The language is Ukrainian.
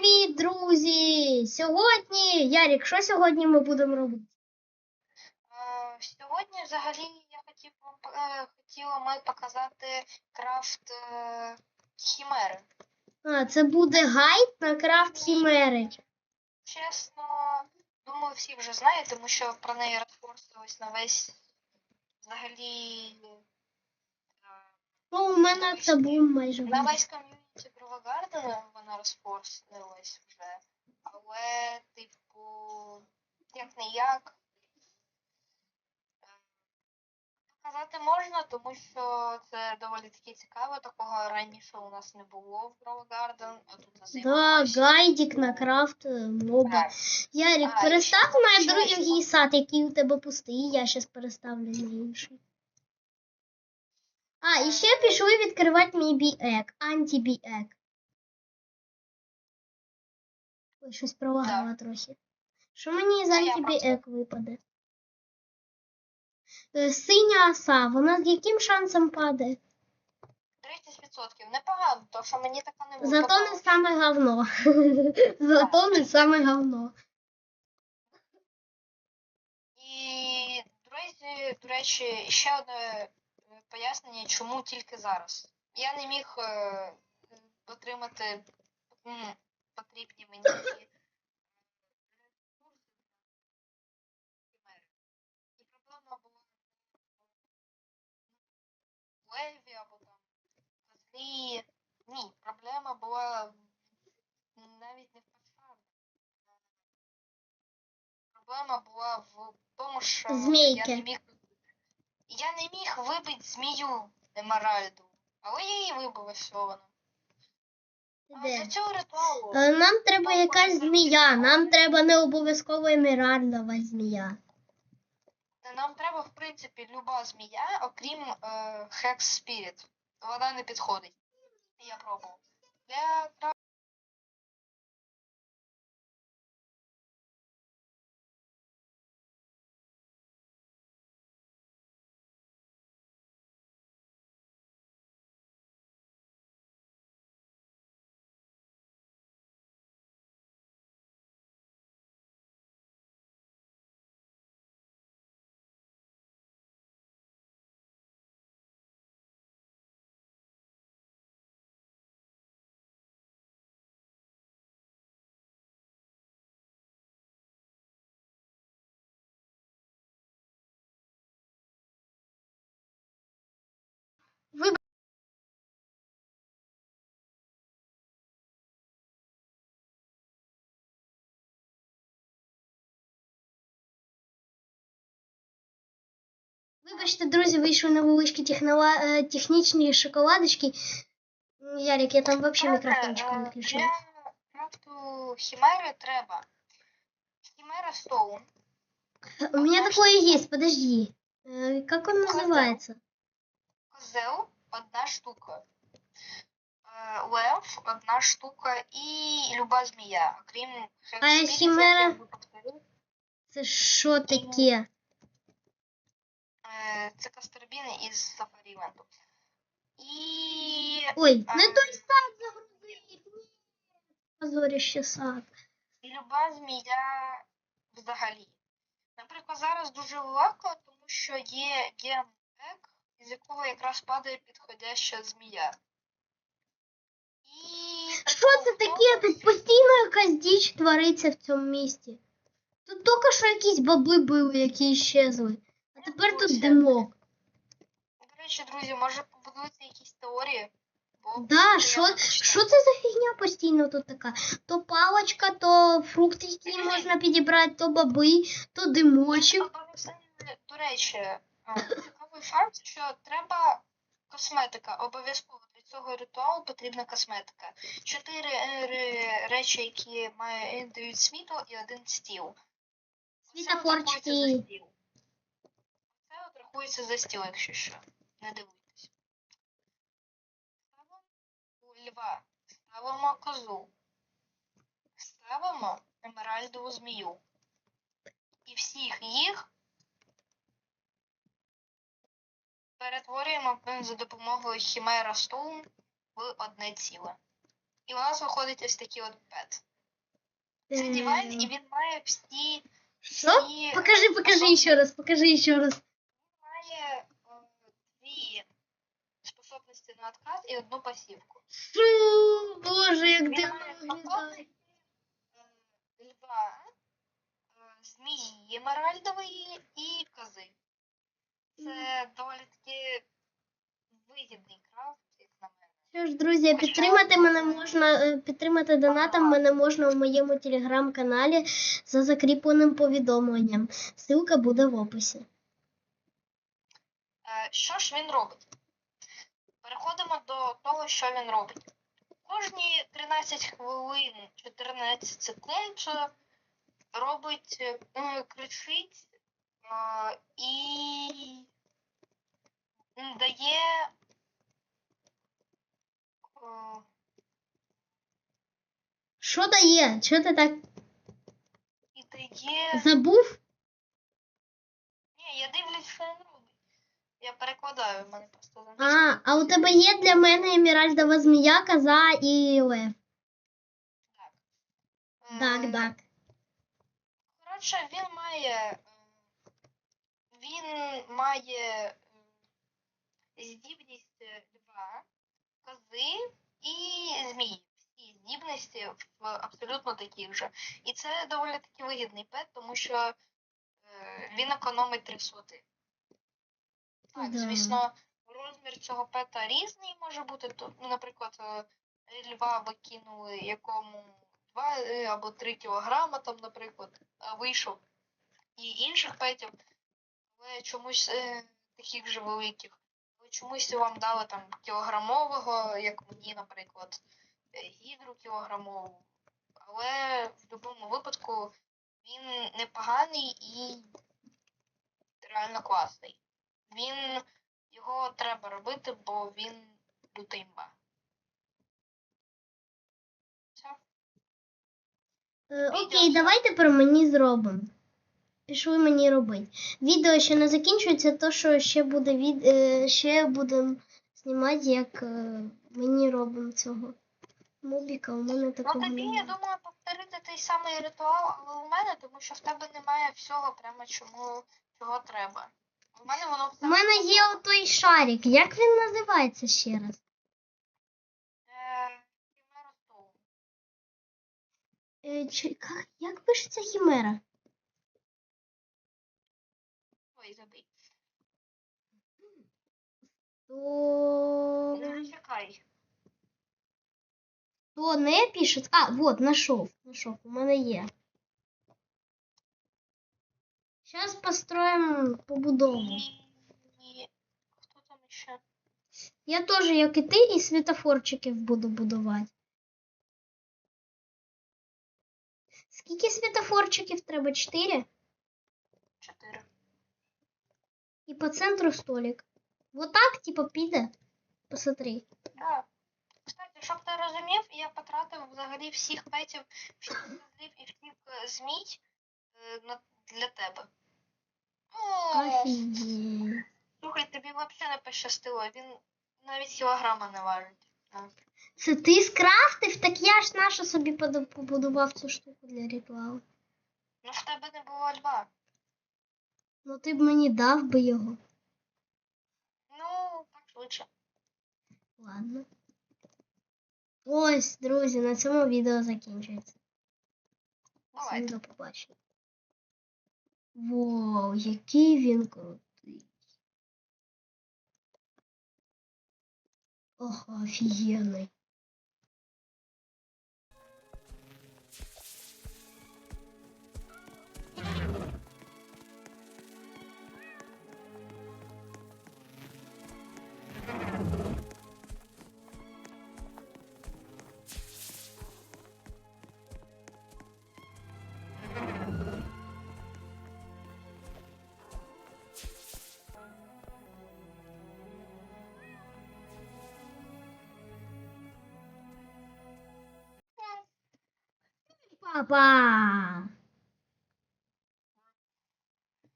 привіт, друзі! Сьогодні, Ярік, що сьогодні ми будемо робити? Е, Сьогодні взагалі я хотів вам е, хотіла ми показати крафт е, хімери. А, це буде гайд на крафт хімери. Чесно, думаю, всі вже знають, тому що про неї розфорсилось на весь взагалі е, Ну, у мене це був майже. на весь ком'юніті Провогардена вона розфорсилась вже. Але, типу, як не як. Показати можна, тому що це доволі таки цікаво. Такого раніше у нас не було в Провогарден, а тут Да, гайдик на крафт е, моба. Ярік, А, перестав щось. другий сад, який у тебе пустий, я зараз переставлю на інший. А, і ще пішли відкривати мій біек, анті-біек. Ой, щось пролагала трохи. Що мені з А я анті-біек випаде? Е, Синя оса, вона з яким шансом падає? 30% непогано, то що мені така не Зато не саме говно. Зато не саме говно. І, друзі, до речі, ще одне е, пояснення, чому тільки зараз. Я не міг е, отримати м, потрібні мені ці І проблема була в леві або там козлі. Ні, проблема була навіть не в пошарі. Проблема була в тому, що я не міг. Я не міг вибити змію Емеральду, але я її ось воно. Для цього ритуалу Е, Нам треба якась змія, нам треба не обов'язково емеральдова змія. нам треба, в принципі, люба змія, окрім е, Hex Spirit. Вона не підходить. Я пробував. Для Вибачте, друзі, вийшли невеличкі технова... е, технічні шоколадочки. М, Ярик, я там взагалі мікрофончик не Е, включив. Для крафту хімери треба хімера Стоун. У меня такое есть, подожди. Э, Как он называется? Козел одна штука. Е, Лев одна штука і люба змія, окрім Hex А Spirit, хімера? як я вже повторив. Це що таке? Це кастербіни із Сафаріленду. І Ой, А. не той сад загрузив. Ні. Позорище сад. люба змія взагалі. Наприклад, зараз дуже легко, тому що є ген ек, із якого якраз падає підходяща змія. І Що це таке? Тут постійно якась діч твориться в цьому місті. Тут тільки що якісь баби були, які щезли. Тепер тут димок. До речі, друзі, може побудуються якісь теорії? Да, що, що це за фігня постійно тут така? То палочка, то фрукти, які можна підібрати, то баби, то димочок. До речі, е, цікавий факт, що треба косметика. Обов'язково для цього ритуалу потрібна косметика. Чотири речі, які має, дають світло, і один стіл. Світофорчики. Рахується за стіл. Якщо що. Не дивуйтесь. Ставимо льва, ставимо козу, ставимо емеральдову змію. І всіх їх перетворюємо за допомогою Хімера Стоун в одне ціле. І у нас виходить ось такий от пет. Це Е, дивайн, і він має всі. Що? всі Покажи, покажи ще раз, покажи ще раз. має е, дві способності на откат і одну пасівку. Що? Боже, як дивно е, льва, е, змії емеральдової і кози. Це доволі таки вигідний крафт, як на мене. Що ж, друзі, підтримати мене можна, е, підтримати донатом мене можна в моєму телеграм-каналі за закріпленим повідомленням. Ссылка буде в описі. Е, Що ж він робить? Переходимо до того, що він робить. Кожні 13 хвилин 14 секунд е, робить е, кричить е, і дає Що дає? Що ти так і дає. забув? Ні, я дивлюсь, що він робить. Я перекладаю, в мене просто А, а у тебе є для мене еміральдова змія, коза і лев. Е, Так, так. Коротше, він має. е, Він має е, здібність е, льва, кози і змії. Всі здібності абсолютно таких же. І це доволі таки вигідний пет, тому що е, він економить 3 соти. Так, Да. звісно, розмір цього пета різний може бути. Ну, наприклад, е, льва викинули якому 2 або 3 кілограма, там, наприклад, вийшов і інших петів, але чомусь е, таких же великих. Але чомусь вам дали там кілограмового, як мені, наприклад, е, гідру кілограмову. Але в будь-якому випадку він непоганий і реально класний. Він його треба робити, бо він люта імба. Е, окей, давай тепер мені зробимо. Пішли мені робити. Відео ще не закінчується, то що ще буде від... е, ще будемо знімати, як е, мені робимо цього мобіка. У мене Ну такого тобі, я думаю, повторити той самий ритуал, але у мене, тому що в тебе немає всього прямо чому чого треба. У мене воно все. У мене є отой шарик. Як він називається ще раз? Е, Хімера Стоун. Е, чи, як, як пишеться хімера? Ой, забий. То... Не чекай. То не пишеться. А, вот, нашов. Нашов. У мене є. Зараз построїмо побудову. І... Хто там ще? Я теж, як і ти, і світофорчиків буду будувати. Скільки світофорчиків треба? Чотири? Чотири. І по центру столик. Вот так, типа, піде. Посмотри. Да. Кстати, щоб ти розумів, я потратив взагалі всіх петів, всіх і всіх змій е, для тебе. Офігеть. слухай, тобі взагалі не пощастило, він навіть кілограма не важить. А. Це ти скрафтив? Так я ж наша собі поду- побудував цю штуку для ритуалу. Ну в тебе не було льва. Ну ти б мені дав би його. Ну, так швидше. Ладно. Ось, друзі, на цьому відео закінчується. Всім до побачення. Вау, який він крутий. Ох, офігенний. 爸爸。